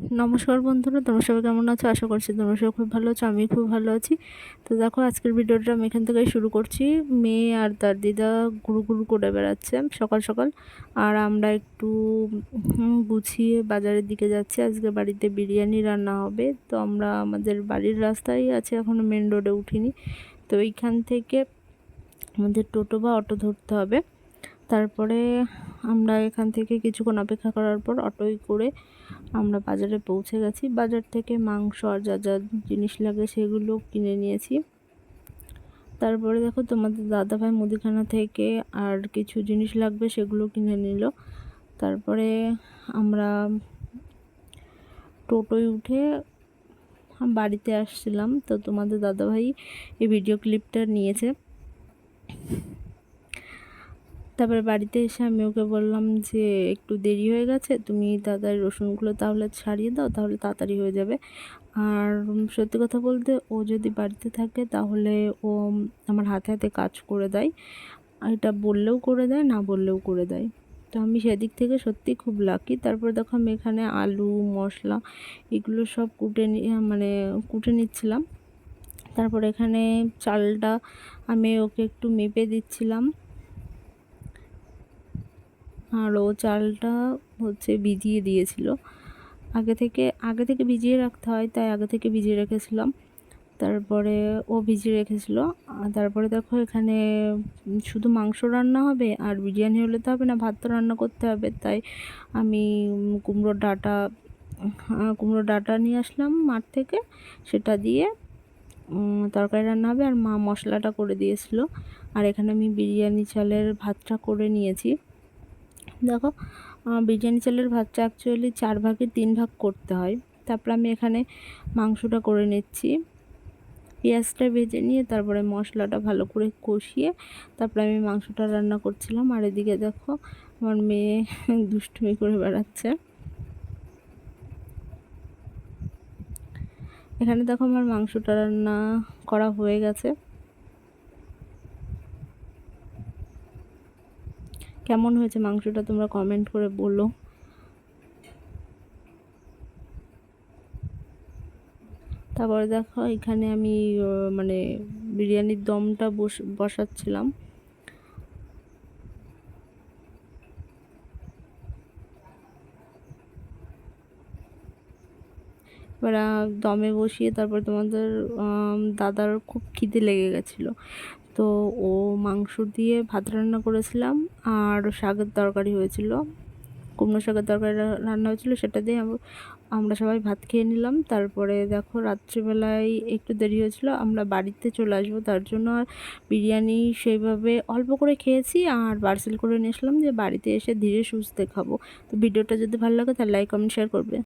নমস্কার বন্ধুরা, তোমরা সবাই কেমন আছো? আশা করছি তোমরা সবাই খুব ভালো আছো আমি খুব ভালো আছি। তো দেখো, আজকের ভিডিওটা আমি এখান থেকেই শুরু করছি। মেয়ে আর তার দিদা গুরু গুরু করে বেড়াচ্ছে সকাল সকাল। আর আমরা একটু গুছিয়ে বাজারের দিকে যাচ্ছি। আজকে বাড়িতে বিরিয়ানি রান্না হবে। তো আমরা আমাদের বাড়ির রাস্তায় আছে এখনও মেন রোডে উঠিনি। তো এইখান থেকে আমাদের টোটো বা অটো ধরতে হবে। তারপরে আমরা এখান থেকে কিছুক্ষণ অপেক্ষা করার পর অটোয় করে আমরা বাজারে পৌঁছে গেছি। বাজার থেকে মাংস আর যা যা জিনিস লাগে সেগুলো কিনে নিয়েছি। তারপরে দেখো তোমাদের দাদাভাই মুদিখানা থেকে আর কিছু জিনিস লাগবে সেগুলো কিনে নিল। তারপরে আমরা টোটোয় উঠে বাড়িতে আসছিলাম। তো তোমাদের দাদাভাই এই ভিডিও ক্লিপটা নিয়েছে। তারপরে বাড়িতে এসে আমি ওকে বললাম যে, একটু দেরি হয়ে গেছে, তুমি তাড়াতাড়ি রসুনগুলো তাহলে ছাড়িয়ে দাও, তাহলে তাড়াতাড়ি হয়ে যাবে। আর সত্যি কথা বলতে ও যদি বাড়িতে থাকে তাহলে ও আমার হাতে হাতে কাজ করে দেয়। এটা বললেও করে দেয়, না বললেও করে দেয়। তো আমি সেদিক থেকে সত্যি খুব লাকি তারপর দেখো আমি এখানে আলু, মশলা এগুলো সব কুটে মানে কুটে নিচ্ছিলাম। তারপর এখানে চালটা আমি ওকে একটু মেপে দিচ্ছিলাম। আর ও চালটা হচ্ছে ভিজিয়ে দিয়েছিল। আগে থেকে আগে থেকে ভিজিয়ে রাখতে হয়, তাই আগে থেকে ভিজিয়ে রেখেছিলাম। তারপরে ও ভিজিয়ে রেখেছিল। তারপরে দেখো এখানে শুধু মাংস রান্না হবে আর বিরিয়ানি হলে তো হবে না ভাত তো রান্না করতে হবে। তাই আমি কুমড়োর ডাটা কুমড়োর ডাটা নিয়ে আসলাম মাঠ থেকে। সেটা দিয়ে তরকারি রান্না হবে। আর মা মশলাটা করে দিয়েছিল। আর এখানে আমি বিরিয়ানি চালের ভাতটা করে নিয়েছি। দেখো বিরিয়ানি চালের ভাতটা অ্যাকচুয়ালি চার ভাগের তিন ভাগ করতে হয়। তারপর আমি এখানে মাংসটা করে নিচ্ছি। পেঁয়াজটা ভেজে নিয়ে তারপরে মশলাটা ভালো করে কষিয়ে তারপরে আমি মাংসটা রান্না করছিলাম। আর এদিকে দেখো, আমার মেয়ে দুষ্টুমি করে বেড়াচ্ছে। এখানে দেখো আমার মাংসটা রান্না করা হয়ে গেছে। কেমন হয়েছে মাংসটা তোমরা কমেন্ট করে বলো। তারপরে দেখো, এখানে আমি মানে বিরিয়ানির দমটা বস, বসাচ্ছিলাম। এবার দমে বসিয়ে তারপর তোমাদের দাদার খুব খিদে লেগে গেছিল। তো ও মাংস দিয়ে ভাত রান্না করেছিলাম আর শাকের তরকারি হয়েছিল। কুমড়ো শাকের তরকারি রান্না হয়েছিল, সেটা দিয়ে আমরা সবাই ভাত খেয়ে নিলাম। তারপরে দেখো রাত্রিবেলায় একটু দেরি হয়েছিল, আমরা বাড়িতে চলে আসব। তার জন্য বিরিয়ানি সেইভাবে অল্প করে খেয়েছি আর পার্সেল করে নিয়ে আসলাম যে বাড়িতে এসে ধীরে সুস্থে খাব। তো ভিডিওটা যদি ভালো লাগে তাহলে লাইক, কমেন্ট শেয়ার করবে।